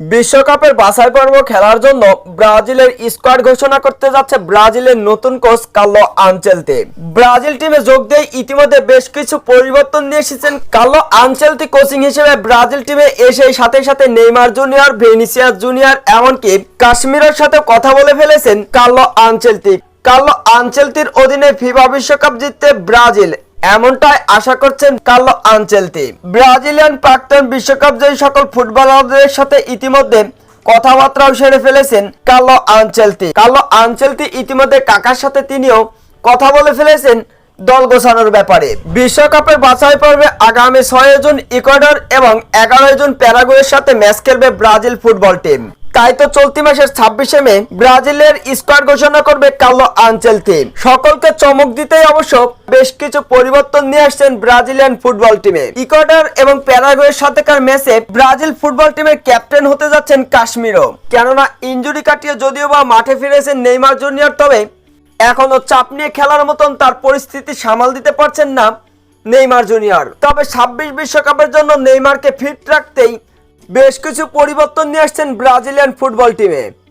বিশ্বকাপের বাছাই পর্ব খেলার জন্য ব্রাজিলের স্কোয়াড ঘোষণা করতে যাচ্ছে ব্রাজিলের নতুন কোচ কার্লো আনচেলতি। ব্রাজিল টিমে যোগ দিয়ে ইতিমধ্যে বেশ কিছু পরিবর্তন নিয়ে এসেছেন কার্লো আনচেলতি কোচিং হিসেবে ব্রাজিল টিমে এসে সাথে সাথে নেইমার জুনিয়র, ভেনিসিয়াস জুনিয়র, এমনকি কাশ্মীরের সাথে কথা বলে ফেলেছেন কার্লো আনচেলতি। কার্লো আনচেলতির অধীনে ফিফা বিশ্বকাপ জিততে ব্রাজিল এমনটাই আশা করছেন কার্লো আনচেলতি ব্রাজিলিয়ান প্রাক্তন বিশ্বকাপ জয়ী সকল ফুটবলারদের সাথে ইতিমধ্যে কথাবার্তাও সেরে ফেলেছেন কার্লো আনচেলতি কার্লো আনচেলতি ইতিমধ্যে কাকার সাথে তিনিও কথা বলে ফেলেছেন দল গোছানোর ব্যাপারে। বিশ্বকাপের বাছাই পর্বে আগামী ছয় জন ইকুয়েডর এবং এগারো জন প্যারাগুয়ের সাথে ম্যাচ খেলবে ব্রাজিল ফুটবল টিম। তাই তো চলতি মাসের ছাব্বিশে মে ব্রাজিলের স্কোয়াড ঘোষণা করবে কার্লো আনচেলতি সকলকে চমক দিতেই অবশ্য বেশ কিছু পরিবর্তন নিয়ে আসছেন ব্রাজিলিয়ান ফুটবল টিমে। ইকুয়েডর এবং প্যারাগুয়ের সাথেকার ম্যাচে ব্রাজিল ফুটবল টিমের ক্যাপ্টেন হতে যাচ্ছেন কাশ্মীরও। কেননা ইঞ্জুরি কাটিয়ে যদিও বা মাঠে ফিরেছেন নেইমার জুনিয়র, তবে এখনও চাপ নিয়ে খেলার মতন তার পরিস্থিতি সামাল দিতে পারছেন না নেইমার জুনিয়র। তবে ছাব্বিশ বিশ্বকাপের জন্য নেইমারকে ফিট রাখতেই বেশ কিছু পরিবর্তন নিয়ে আসছেন ব্রাজিলিয়ান ফুটবল টিমে।